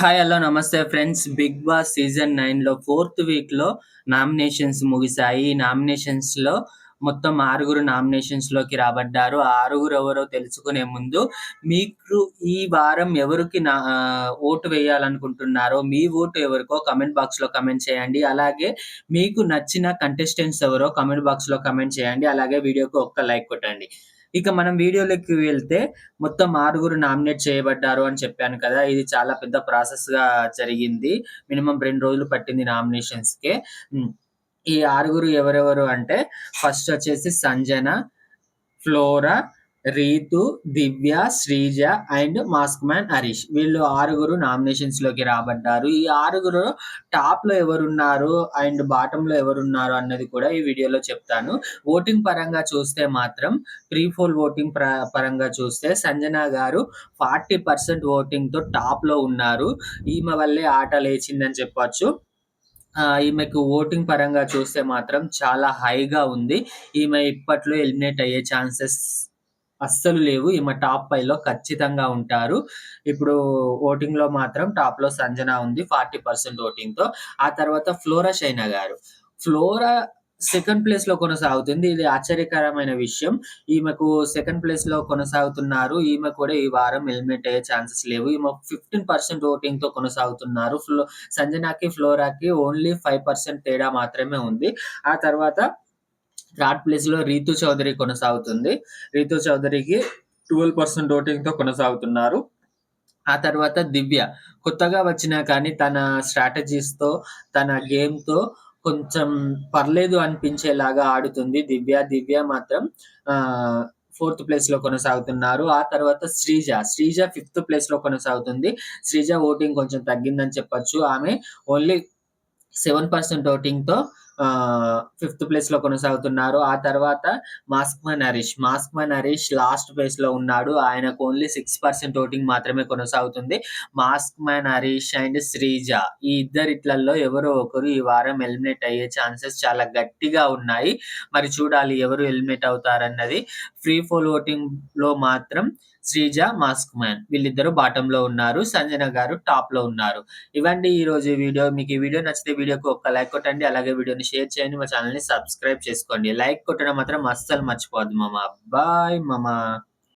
Hi hello namaste friends big boss season నైన్లో fourth వీక్లో nominations ముగిశాయి. ఈ నామినేషన్స్లో మొత్తం ఆరుగురు నామినేషన్స్లోకి రాబడ్డారు. ఆరుగురు ఎవరో తెలుసుకునే ముందు మీకు ఈ వారం ఎవరికి నా ఓటు వేయాలనుకుంటున్నారో మీ ఓటు ఎవరికో కమెంట్ బాక్స్లో కమెంట్ చేయండి. అలాగే మీకు నచ్చిన కంటెస్టెంట్స్ ఎవరో కమెంట్ బాక్స్లో కమెంట్ చేయండి. అలాగే వీడియోకి ఒక్క లైక్ కొట్టండి. ఇక మనం వీడియోలోకి వెళ్తే మొత్తం ఆరుగురు నామినేట్ చేయబడ్డారు అని చెప్పాను కదా. ఇది చాలా పెద్ద ప్రాసెస్గా జరిగింది. మినిమం రెండు రోజులు పట్టింది నామినేషన్స్కి. ఈ ఆరుగురు ఎవరెవరు అంటే ఫస్ట్ వచ్చేసి Sanjana Flora Ritu Divya Sreeja and mask man Harish. వీళ్ళు ఆరుగురు నామినేషన్స్లోకి రాబడ్డారు. ఈ ఆరుగురు టాప్లో ఎవరున్నారు అండ్ బాటమ్లో ఎవరున్నారు అన్నది కూడా ఈ వీడియోలో చెప్తాను. ఓటింగ్ పరంగా చూస్తే మాత్రం ప్రీ పోల్ ఓటింగ్ పరంగా చూస్తే సంజన గారు ఫార్టీ పర్సెంట్ ఓటింగ్తో టాప్లో ఉన్నారు. ఈమె వల్లే ఆట లేచిందని చెప్పొచ్చు. ఆ, ఈమెకు ఓటింగ్ పరంగా చూస్తే మాత్రం చాలా హైగా ఉంది. ఈమె ఇప్పట్లో ఎలిమినేట్ అయ్యే ఛాన్సెస్ అస్సలు లేవు. ఈమె టాప్ ఫైవ్లో ఖచ్చితంగా ఉంటారు. ఇప్పుడు ఓటింగ్లో మాత్రం టాప్లో సంజన ఉంది ఫార్టీ పర్సెంట్ ఓటింగ్తో ఆ తర్వాత ఫ్లోరా షైనా గారు. ఫ్లోరా సెకండ్ ప్లేస్లో కొనసాగుతుంది. ఇది ఆశ్చర్యకరమైన విషయం. ఈమెకు సెకండ్ ప్లేస్లో కొనసాగుతున్నారు. ఈమె కూడా ఈ వారం ఎలిమినేట్ అయ్యే ఛాన్సెస్ లేవు. ఈమె ఫిఫ్టీన్ పర్సెంట్ ఓటింగ్తో కొనసాగుతున్నారు. ఫ్లో సంజనాకి ఫ్లోరాకి ఓన్లీ ఫైవ్ పర్సెంట్ తేడా మాత్రమే ఉంది. ఆ తర్వాత థర్డ్ ప్లేస్లో రీతు చౌదరి కొనసాగుతుంది. రీతు చౌదరికి ట్వెల్వ్ పర్సెంట్ ఓటింగ్తో కొనసాగుతున్నారు. ఆ తర్వాత దివ్య కొత్తగా వచ్చినా కానీ తన స్ట్రాటజీస్తో తన గేమ్తో కొంచెం పర్లేదు అనిపించేలాగా ఆడుతుంది దివ్య. దివ్య మాత్రం ఆ ఫోర్త్ ప్లేస్లో కొనసాగుతున్నారు. ఆ తర్వాత శ్రీజ. శ్రీజ ఫిఫ్త్ ప్లేస్లో కొనసాగుతుంది. శ్రీజ ఓటింగ్ కొంచెం తగ్గిందని చెప్పొచ్చు. ఆమె ఓన్లీ సెవెన్ పర్సెంట్ ఓటింగ్తో ఫిఫ్త్ ప్లేస్లో కొనసాగుతున్నారు. ఆ తర్వాత mask Mann Harish mask Mann Harish last ప్లేస్లో ఉన్నాడు. ఆయనకు ఓన్లీ సిక్స్ పర్సెంట్ ఓటింగ్ మాత్రమే కొనసాగుతుంది. Mask man Harish and Sreeja ఈ ఇద్దరిట్లలో ఎవరో ఒకరు ఈ వారం ఎలిమినేట్ అయ్యే ఛాన్సెస్ చాలా గట్టిగా ఉన్నాయి. మరి చూడాలి ఎవరు ఎలిమినేట్ అవుతారన్నది. ఫ్రీ ఫోల్ ఓటింగ్లో మాత్రం శ్రీజ మాస్క్ మ్యాన్ వీళ్ళిద్దరు బాటమ్లో ఉన్నారు. సంజన గారు టాప్లో ఉన్నారు. ఇవ్వండి ఈ రోజు వీడియో. మీకు ఈ వీడియో నచ్చితే వీడియోకి ఒక లైక్ కొట్టండి. అలాగే వీడియోని షేర్ చేయండి మా ఛానల్ని సబ్స్క్రైబ్ చేసుకోండి. లైక్ కొట్టడం మాత్రం అస్సలు మర్చిపోద్దు మామ. బాయ్ మామ.